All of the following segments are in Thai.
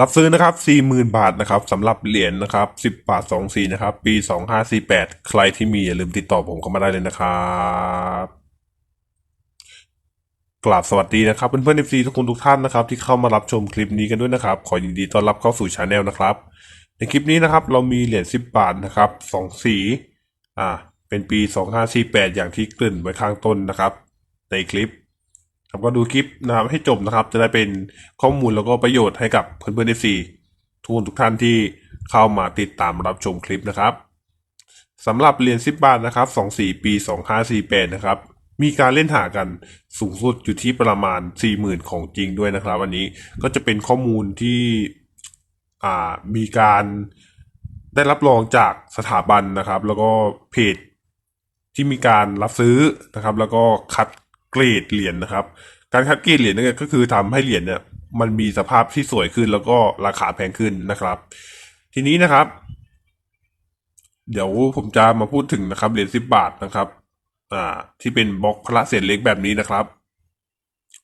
รับซื้อนะครับ 40,000 บาทนะครับสำหรับเหรียญนะครับ 10 บาท 2 สีนะครับ ปี 2548 ใครที่มีอย่าลืมติดต่อผมเข้ามาได้เลยนะครับกราบสวัสดีนะครับเพื่อนๆ FC ทุกคนทุกท่านนะครับ ที่เข้ามารับชมคลิปนี้กันด้วยนะครับ ขอยินดีต้อนรับเข้าสู่ช anel นะครับ ในคลิปนี้นะครับ เรามีเหรียญ10 บาทนะครับสองสีอ่าเป็นปี 2548 อย่างที่กริ่นไว้ข้างต้นนะครับ ในคลิป ครับก็ดูคลิปนะครับให้จบนะครับ จะได้เป็นข้อมูลแล้วก็ประโยชน์ให้กับเพื่อนๆ FC ทุกคนทุกท่านที่เข้ามาติดตามรับชมคลิปนะครับสำหรับเหรียญ10 บาทนะครับ 24 ปี 2548 นะครับ มีการเล่นหากันสูงสุดอยู่ที่ประมาณ 40,000 ของจริงด้วยนะครับวันนี้ก็จะเป็นข้อมูลที่มีการได้รับรองจากสถาบันนะครับ แล้วก็เพจที่มีการรับซื้อนะครับ แล้วก็คัด เกรดเหรียญนะครับ การคัดเกรดเหรียญเนี่ยก็คือทำให้เหรียญเนี่ยมันมีสภาพที่สวยขึ้นแล้วก็ราคาแพงขึ้นนะครับ ทีนี้นะครับ เดี๋ยวผมจะมาพูดถึงนะครับเหรียญสิบบาทนะครับ อ่า ที่เป็นบล็อกพระเศษเล็กแบบนี้นะครับ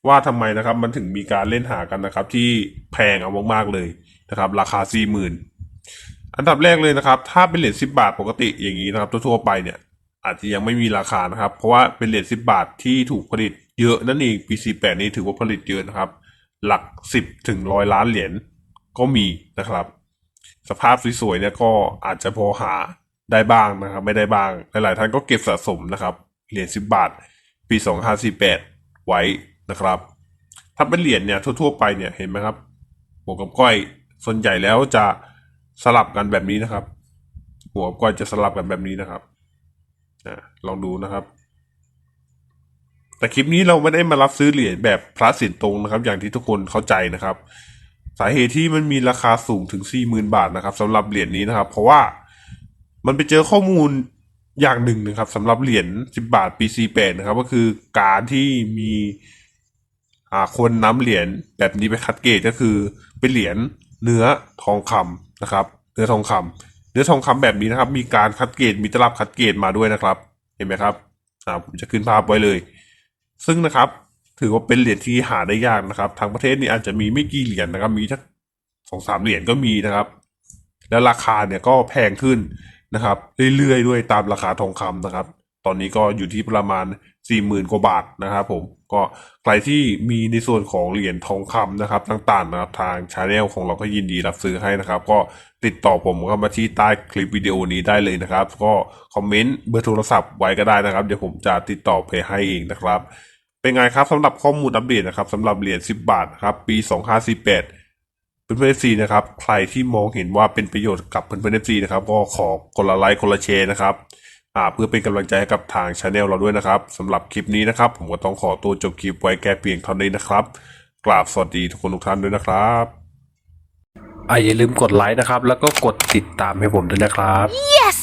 ว่าทำไมนะครับ มันถึงมีการเล่นหากันนะครับ ที่แพงเอามากๆเลยนะครับ ราคาสี่หมื่นอันดับแรกเลยนะครับ ถ้าเป็นเหรียญสิบบาทปกติอย่างนี้นะครับ ทั่วๆไปเนี่ย อาจจะยังไม่มีราคานะครับ เพราะว่าเป็นเหรียญสิบาทที่ถูกผลิตเยอะนั่นเองปี4 8นี้ถือว่าผลิตเยอะนะครับ หลักสิบถึงร้อยล้านเหรียญก็มีนะครับ สภาพสวยๆเนี่ยก็อาจจะพอหาได้บ้างนะครับ ไม่ได้บ้าง หลายๆท่านก็เก็บสะสมนะครับเหรียญสิบาท ปีสองห้าสี่แปดไว้นะครับ ถ้าเป็นเหรียญเนี่ยทั่วๆไปเนี่ยเห็นไหมครับหัวกับก้อยส่วนใหญ่แล้วจะสลับกันแบบนี้นะครับ หัวกับก้อยจะสลับกันแบบนี้นะครับ ลองดูนะครับ แต่คลิปนี้เราไม่ได้มารับซื้อเหรียญแบบพระสินตรงนะครับ อย่างที่ทุกคนเข้าใจนะครับ สาเหตุที่มันมีราคาสูงถึงสี่หมื่นบาทนะครับสำหรับเหรียญนี้นะครับ เพราะว่ามันไปเจอข้อมูลอย่างหนึ่งนะครับสำหรับเหรียญสิบบาทปีสี่แปดนะครับ ก็คือการที่มีคนนำเหรียญแบบนี้ไปคัดเกรดก็คือเป็นเหรียญเนื้อทองคำนะครับ เนื้อทองคำ เนื้อทองคำแบบนี้นะครับ มีการคัดเกรดมีตลับคัดเกรดมาด้วยนะครับ เห็นไหมครับอ่าผมจะขึ้นภาพไว้เลย ซึ่งนะครับ ถือว่าเป็นเหรียญที่หาได้ยากนะครับ ทางประเทศนี่อาจจะมีไม่กี่เหรียญนะครับ มีสักสองสามเหรียญก็มีนะครับ แล้วราคาเนี่ยก็แพงขึ้นนะครับ เรื่อยๆด้วยตามราคาทองคำนะครับ ตอนนี้ก็อยู่ที่ประมาณสี่หมื่นกว่าบาทนะครับผม ก็ใครที่มีในส่วนของเหรียญทองคำนะครับ ต่างๆนะครับทางชาแนลของเราก็ยินดีรับซื้อให้นะครับ ก็ติดต่อผมเข้ามาที่ใต้คลิปวิดีโอนี้ได้เลยนะครับ ก็คอมเมนต์เบอร์โทรศัพท์ไว้ก็ได้นะครับ เดี๋ยวผมจะติดต่อไปให้เองนะครับ เป็นไงครับสำหรับข้อมูลอัปเดตนะครับสำหรับเหรียญ10 บาทครับปี 2548เพื่อนเพื่อนซีนะครับใครที่มองเห็นว่าเป็นประโยชน์กับเพื่อนเพื่อนซีนะครับก็ขอคนละไลค์คนละแชร์นะครับ อ่าเพื่อเป็นกำลังใจให้กับทางช anel เราด้วยนะครับสำหรับคลิปนี้นะครับ ผมก็ต้องขอตัวจบคลิปไว้แค่เพียงเท่านี้นะครับกราบสวัสดีทุกคนทุกท่านด้วยนะครับอ่าอย่าลืมกดไลค์นะครับ แล้วก็กดติดตามให้ผมด้วยนะครับ Yes!